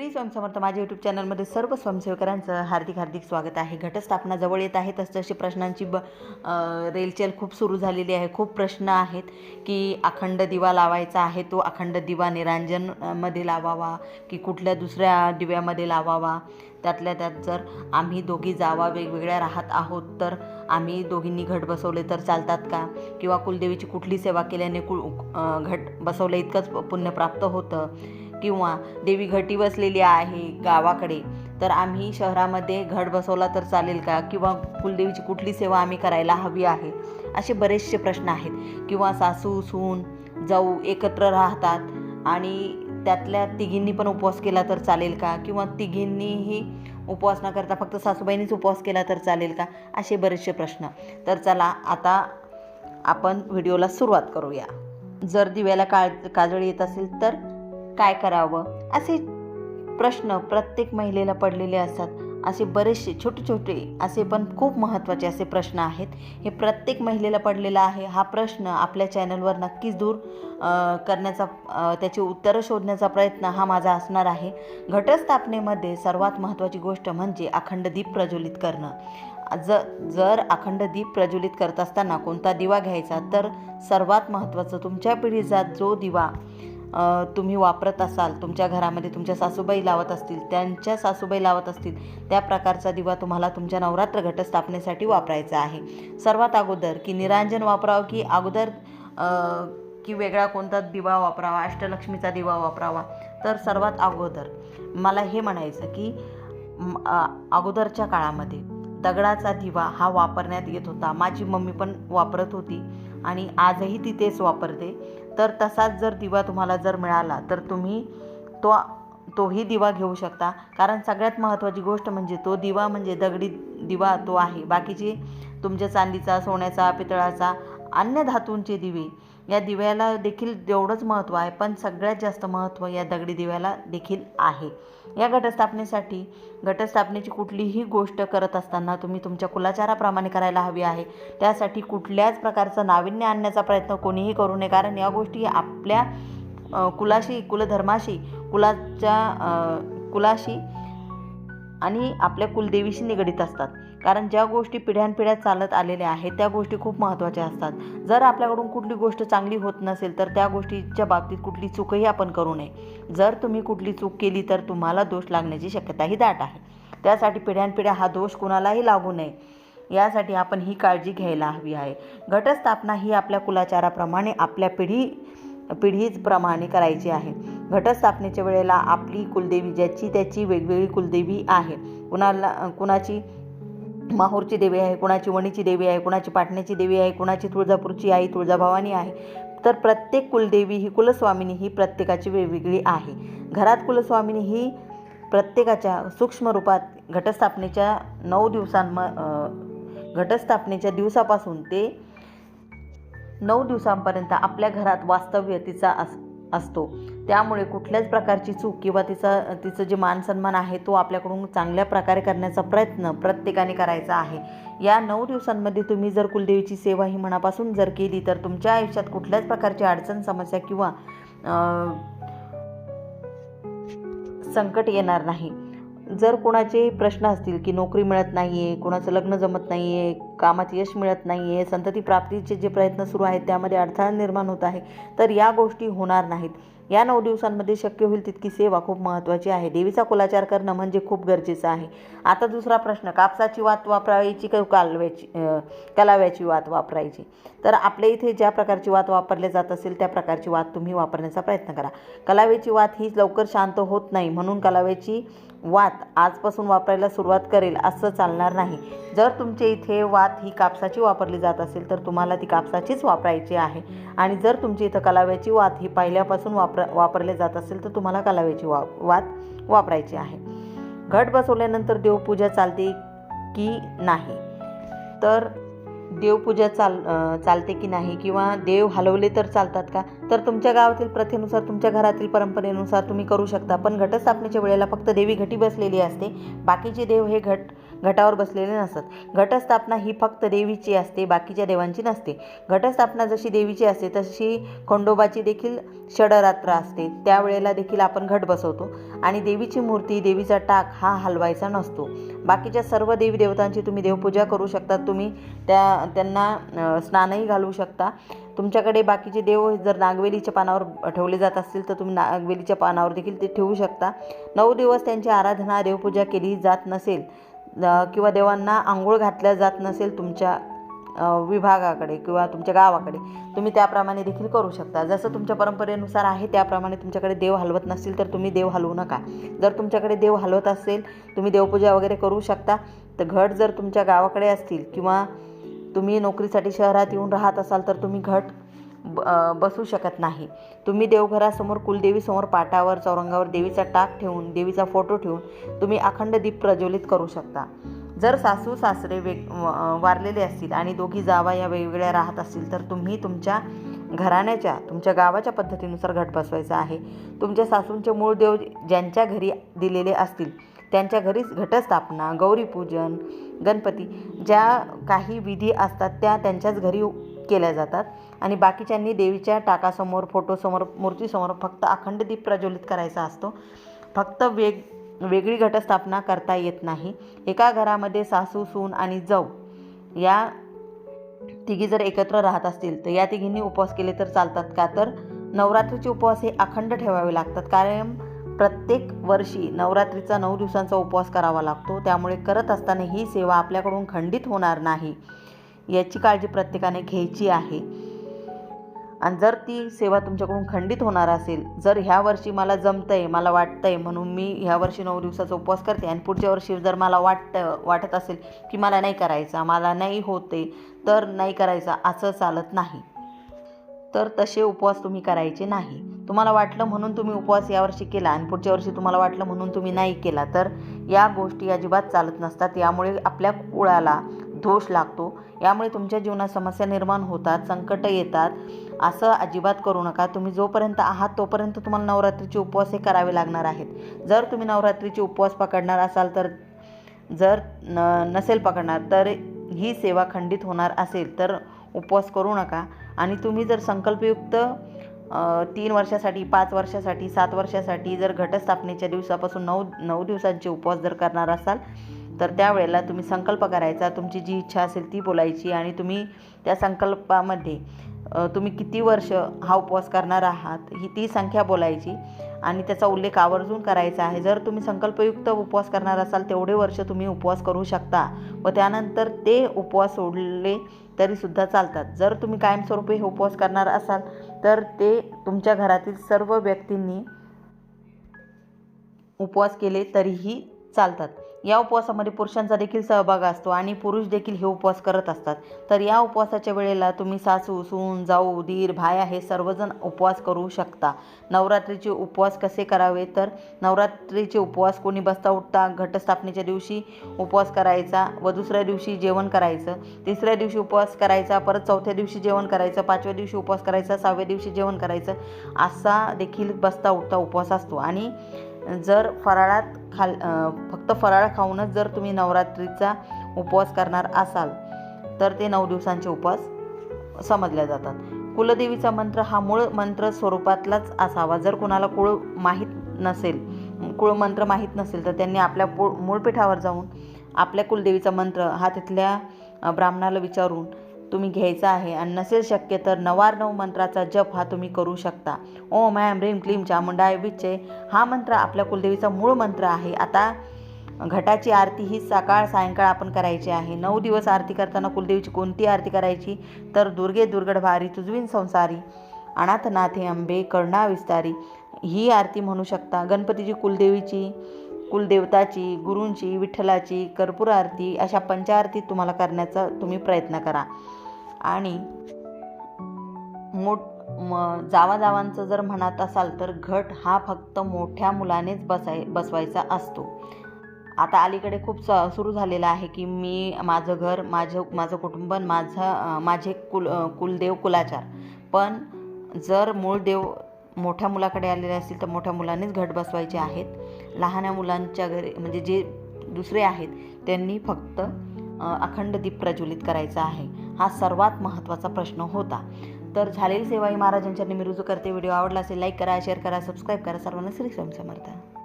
श्री स्वयंसमर्थ समर्थ माझ्या यूट्यूब चॅनलमध्ये सर्व स्वयंसेवकांचं हार्दिक हार्दिक स्वागत आहे. घटस्थापना जवळ येत आहे तसतशी प्रश्नांची ब रेलचेल खूप सुरू झालेली आहे. खूप प्रश्न आहेत की अखंड दिवा लावायचा आहे तो अखंड दिवा निरांजनमध्ये लावावा की कुठल्या दुसऱ्या दिव्यामध्ये लावावा? त्यातल्या त्यात जर आम्ही दोघी जावा वेगवेगळ्या राहत आहोत तर आम्ही दोघींनी घट बसवले तर चालतात का? किंवा कुलदेवीची कुठली सेवा केल्याने कु घट बसवलं इतकंच पुण्य प्राप्त होतं? किंवा देवी घटी बसलेली आहे गावाकडे तर आम्ही शहरामध्ये घट बसवला तर चालेल का? किंवा कुलदेवीची कुठली सेवा आम्ही करायला हवी आहे? असे बरेचसे प्रश्न आहेत. किंवा सासू सून जाऊ एकत्र राहतात आणि त्यातल्या तिघींनी पण उपवास केला तर चालेल का? किंवा तिघींनीही उपवास न करता फक्त सासूबाईंनीच उपवास केला तर चालेल का? असे बरेचसे प्रश्न. तर चला आता आपण व्हिडिओला सुरुवात करूया. जर दिव्याला काळ काजळ येत असेल तर काय करावं? असे प्रश्न प्रत्येक महिलेला पडलेले असतात. असे बरेचसे छोटे छोटे असे पण खूप महत्त्वाचे असे प्रश्न आहेत. हे प्रत्येक महिलेला पडलेला आहे. हा प्रश्न आपल्या चॅनलवर नक्कीच दूर करण्याचा त्याची उत्तरं शोधण्याचा प्रयत्न हा माझा असणार आहे. घटस्थापनेमध्ये सर्वात महत्त्वाची गोष्ट म्हणजे अखंड दीप प्रज्वलित करणं. ज जर अखंड दीप प्रज्वलित करत असताना कोणता दिवा घ्यायचा तर सर्वात महत्त्वाचं तुमच्या पिढीचा जो दिवा तुम्ही वापरत असाल तुमच्या घरामध्ये तुमच्या सासूबाई लावत असतील त्यांच्या सासूबाई लावत असतील त्या प्रकारचा दिवा तुम्हाला तुमच्या नवरात्र घटस्थापनेसाठी वापरायचा आहे. सर्वात अगोदर की निरांजन वापरावं की अगोदर की वेगळा कोणता दिवा वापरावा अष्टलक्ष्मीचा दिवा वापरावा? तर सर्वात अगोदर मला हे म्हणायचं की अगोदरच्या काळामध्ये दगडाचा दिवा हा वापरण्यात येत होता. माझी मम्मी पण वापरत होती. आणि आजही ती तेच वापरते. तर तसाच जर दिवा तुम्हाला जर मिळाला तर तुम्ही तो तोही दिवा घेऊ शकता. कारण सगळ्यात महत्त्वाची गोष्ट म्हणजे तो दिवा म्हणजे दगडी दिवा तो आहे. बाकीचे तुमच्या चांदीचा सोन्याचा पितळाचा अन्य धातूंचे दिवे या दिव्याला देखील तेवढंच महत्त्व आहे पण सगळ्यात जास्त महत्त्व या दगडी दिव्याला देखील आहे. या घटस्थापनेसाठी घटस्थापनेची कुठलीही गोष्ट करत असताना तुम्ही तुमच्या कुलाचाराप्रमाणे करायला हवी आहे. त्यासाठी कुठल्याच प्रकारचं नाविन्य आणण्याचा प्रयत्न कोणीही करू नये कारण या गोष्टी आपल्या कुलाशी कुलधर्माशी कुलाच्या कुलाशी आणि आपल्या कुलदेवीशी निगडीत असतात. कारण ज्या गोष्टी पिढ्यानपिढ्या चालत आलेल्या आहेत त्या गोष्टी खूप महत्त्वाच्या असतात. जर आपल्याकडून कुठली गोष्ट चांगली होत नसेल तर त्या गोष्टीच्या बाबतीत कुठली चूकही आपण करू नये. जर तुम्ही कुठली चूक केली तर तुम्हाला दोष लागण्याची शक्यताही दाट आहे. त्यासाठी पिढ्यानपिढ्या हा दोष कुणालाही लागू नये. यासाठी आपण ही काळजी घ्यायला हवी आहे. घटस्थापना ही आपल्या कुलाचाराप्रमाणे आपल्या पिढी पिढीप्रमाणे करायची आहे. घटस्थापनेच्या वेळेला आपली कुलदेवी ज्याची त्याची वेगवेगळी कुलदेवी आहे. कुणाला कुणाची माहूरची देवी आहे कुणाची वणीची देवी आहे कुणाची पाटण्याची देवी आहे कुणाची तुळजापूरची आई तुळजाभवानी आहे. तर प्रत्येक कुलदेवी ही कुलस्वामिनी ही प्रत्येकाची वेगवेगळी आहे. घरात कुलस्वामिनी ही प्रत्येकाच्या सूक्ष्म रूपात घटस्थापनेच्या नऊ दिवसांम घटस्थापनेच्या दिवसापासून ते नऊ दिवसांपर्यंत आपल्या घरात वास्तव्य तिचा अस असतो. त्यामुळे कुठल्याच प्रकारची चूक किंवा तिचा तिचं जे मान सन्मान आहे तो आपल्याकडून चांगल्या प्रकारे करण्याचा प्रयत्न प्रत्येकाने करायचा आहे. या नऊ दिवसांमध्ये तुम्ही जर कुलदेवीची सेवा ही मनापासून जर केली तर तुमच्या आयुष्यात कुठल्याच प्रकारची अडचण समस्या किंवा संकट येणार नाही. जर कोणाचे प्रश्न असतील की नोकरी मिळत नाही आहे कोणाचं लग्न जमत नाही आहे कामात यश मिळत नाही आहे संतती प्राप्तीचे जे प्रयत्न सुरू आहेत त्यामध्ये अडथळा निर्माण होत आहे तर या गोष्टी होणार नाहीत. या नऊ दिवसांमध्ये शक्य होईल तितकी सेवा खूप महत्त्वाची आहे. देवीचा कुलाचार करणं म्हणजे खूप गरजेचं आहे. आता दुसरा प्रश्न कापसाची वात वापरायची का कालव्याची कलाव्याची वात वापरायची? तर आपल्या इथे ज्या प्रकारची वात वापरली जात असेल त्या प्रकारची वात तुम्ही वापरण्याचा प्रयत्न करा. कलाव्याची वात ही लवकर शांत होत नाही म्हणून कलाव्याची वात आजपासून वापरायला सुरुवात करेल असं चालणार नाही. जर तुमच्या इथे वात ही कापसाची वापरली जात असेल तर तुम्हाला ती कापसाचीच वापरायची आहे. आणि जर तुमच्या इथं कलाव्याची वात ही पहिल्यापासून वापर वापरले जात असेल तर तुम्हाला कालाव्याची वा वात वापरायची आहे. घट बसवल्यानंतर देवपूजा चालते की नाही? तर देवपूजा चाल चालते की नाही किंवा देव हलवले तर चालतात का? तर तुमच्या गावातील प्रथेनुसार तुमच्या घरातील परंपरेनुसार तुम्ही करू शकता. पण घटस्थापनेच्या वेळेला फक्त देवी घटी बसलेली असते. बाकीचे देव हे घट घटावर बसलेले नसतात. घटस्थापना ही फक्त देवीची असते बाकीच्या देवांची नसते. घटस्थापना जशी देवीची असते तशी खंडोबाची देखील षडरात्र असते. त्यावेळेला देखील आपण घट बसवतो आणि देवीची मूर्ती देवीचा टाक हा हलवायचा नसतो. बाकीच्या सर्व देवी देवतांची तुम्ही देवपूजा करू शकता. तुम्ही त्या त्यांना स्नानही घालू शकता. तुमच्याकडे बाकीचे देव जर नागवेलीच्या पानावर ठेवले जात असतील तर तुम्ही नागवेलीच्या पानावर देखील ते ठेवू शकता. नऊ दिवस त्यांची आराधना देवपूजा केली जात नसेल किंवा देवांना आंघोळ घातल्या जात नसेल तुमच्या विभागाकडे किंवा तुमच्या गावाकडे तुम्ही त्याप्रमाणे देखील करू शकता. जसं तुमच्या परंपरेनुसार आहे त्याप्रमाणे तुमच्याकडे देव हलवत नसतील तर तुम्ही देव हलवू नका. जर तुमच्याकडे देव हलवत असेल तुम्ही देवपूजा वगैरे करू शकता. तर घट जर तुमच्या गावाकडे असतील किंवा तुम्ही नोकरीसाठी शहरात येऊन राहत असाल तर तुम्ही घट ब- बसू शकत नाही. तुम्ही देवघरासमोर कुलदेवीसमोर पाटावर चौरंगावर देवीचा टाक ठेवून देवीचा फोटो ठेवून तुम्ही अखंड दीप प्रज्वलित करू शकता. जर सासू सासरे वेग व- वारलेले असतील आणि दोघी जावा या वेगवेगळ्या राहत असतील तर तुम्ही तुमच्या घराण्याच्या तुमच्या गावाच्या पद्धतीनुसार घट बसवायचा आहे. तुमच्या सासूंचे मूळ देव ज्यांच्या घरी दिलेले असतील त्यांच्या घरीच घटस्थापना गौरीपूजन गणपती ज्या काही विधी असतात त्या त्यांच्याच घरी केल्या जातात. आणि बाकीच्यांनी देवीच्या टाकासमोर फोटोसमोर मूर्तीसमोर फक्त अखंड दीप प्रज्वलित करायचा असतो. फक्त वेग वेगळी घटस्थापना करता येत नाही. एका घरामध्ये सासू सून आणि जव या तिघी जर एकत्र राहत असतील तर या तिघींनी उपवास केले तर चालतात का? तर नवरात्रीचे उपवास हे अखंड ठेवावे लागतात. कारण प्रत्येक वर्षी नवरात्रीचा नऊ दिवसांचा उपवास करावा लागतो. त्यामुळे करत असताना ही सेवा आपल्याकडून खंडित होणार नाही. याची काळजी प्रत्येकाने घ्यायची आहे. आणि जर ती सेवा तुमच्याकडून खंडित होणार असेल जर ह्या वर्षी मला जमतंय मला वाटतंय म्हणून मी ह्या वर्षी नऊ दिवसाचा उपवास करते आणि पुढच्या वर्षी जर मला वाटतं वाटत असेल की मला नाही करायचा मला नाही होते तर नाही करायचा असं चालत नाही. तर तसे उपवास तुम्ही करायचे नाही. तुम्हाला वाटलं म्हणून तुम्ही उपवास यावर्षी केला आणि पुढच्या वर्षी तुम्हाला वाटलं म्हणून तुम्ही नाही केला तर या गोष्टी अजिबात चालत नसतात. यामुळे आपल्या कुळाला दोष लागतो. यामुळे तुमच्या जीवनात समस्या निर्माण होतात संकट येतात. असं अजिबात करू नका. तुम्ही जोपर्यंत आहात तोपर्यंत तुम्हाला नवरात्रीचे उपवास हे करावे लागणार आहेत. जर तुम्ही नवरात्रीचे उपवास पकडणार असाल तर जर न नसेल पकडणार तर ही सेवा खंडित होणार असेल तर उपवास करू नका. आणि तुम्ही जर संकल्पयुक्त तीन वर्षासाठी पाच वर्षासाठी सात वर्षासाठी जर घटस्थापनेच्या दिवसापासून नऊ नऊ दिवसांचे उपवास जर करणार असाल तर त्यावेळेला तुम्ही संकल्प करायचा तुमची जी इच्छा असेल ती बोलायची आणि तुम्ही त्या संकल्पामध्ये तुम्ही किती वर्ष हा उपवास करणार आहात ही ती संख्या बोलायची आणि त्याचा उल्लेख आवर्जून करायचा आहे. जर तुम्ही संकल्पयुक्त उपवास करणार असाल तेवढे वर्ष तुम्ही उपवास करू शकता व त्यानंतर ते उपवास सोडले तरीसुद्धा चालतात. जर तुम्ही कायमस्वरूपी हे उपवास करणार असाल तर ते तुमच्या घरातील सर्व व्यक्तींनी उपवास केले तरीही चालतात. या उपवासामध्ये पुरुषांचा देखील सहभाग असतो आणि पुरुष देखील हे उपवास करत असतात. तर या उपवासाच्या वेळेला तुम्ही सासू सून जाऊ दीर भाया हे सर्वजण उपवास करू शकता. नवरात्रीचे उपवास कसे करावे? तर नवरात्रीचे उपवास कोणी बसता उठता घटस्थापनेच्या दिवशी उपवास करायचा व दुसऱ्या दिवशी जेवण करायचं. तिसऱ्या दिवशी उपवास करायचा परत चौथ्या दिवशी जेवण करायचं पाचव्या दिवशी उपवास करायचा सहाव्या दिवशी जेवण करायचं. असा देखील बसता उठता उपवास असतो. आणि जर फराळात खाल फक्त फराळ खाऊनच जर तुम्ही नवरात्रीचा उपवास करणार असाल तर ते नऊ दिवसांचे उपवास समजल्या जातात. कुलदेवीचा मंत्र हा मूळ मंत्र स्वरूपातलाच असावा. जर कुणाला कुळ माहीत नसेल कुळ मंत्र माहीत नसेल तर त्यांनी आपल्या पू मूळपीठावर जाऊन आपल्या कुलदेवीचा मंत्र हा तिथल्या ब्राह्मणाला विचारून तुम्ही घ्यायचा आहे आणि नसेल शक्य तर नवारनव मंत्राचा जप हा तुम्ही करू शकता. ओम ऐम ह्रीम क्लीम चामुंडाय विच्चे. हा मंत्र आपल्या कुलदेवीचा मूळ मंत्र आहे. आता घटाची आरती ही सकाळ सायंकाळ आपण करायची आहे. नऊ दिवस आरती करताना कुलदेवीची कोणती आरती करायची? तर दुर्गे दुर्गड भारी तुजवीन संसारी अनाथनाथे अंबे कर्णा विस्तारी. ही आरती म्हणू शकता. गणपतीची कुलदेवीची कुलदेवताची गुरूंची विठ्ठलाची कर्पूर आरती अशा पंचारती तुम्हाला करण्याचा तुम्ही प्रयत्न करा. आणि मोठ म जावाजावांचं जर म्हणत असाल तर घट हा फक्त मोठ्या मुलानेच बसाय बसवायचा असतो. आता अलीकडे खूप स सुरू झालेलं आहे की मी माझं घर माझं माझं कुटुंब माझा माझं माझे कुल कुलदेव कुलाचार. पण जर मूळ देव मोठ्या मुलाकडे आलेले असतील तर मोठ्या मुलानेच घट बसवायचे आहेत. लहान्या मुलांच्या घरी म्हणजे जे दुसरे आहेत त्यांनी फक्त अखंड दीप प्रज्वलित करायचा आहे. हा सर्वात महत्त्वाचा प्रश्न होता. तर झालेली सेवा ही महाराजांच्या निमिरुजू करते. व्हिडिओ आवडला असेल लाईक करा शेअर करा सबस्क्राईब करा. सर्वांना श्री स्वामी समर्थ.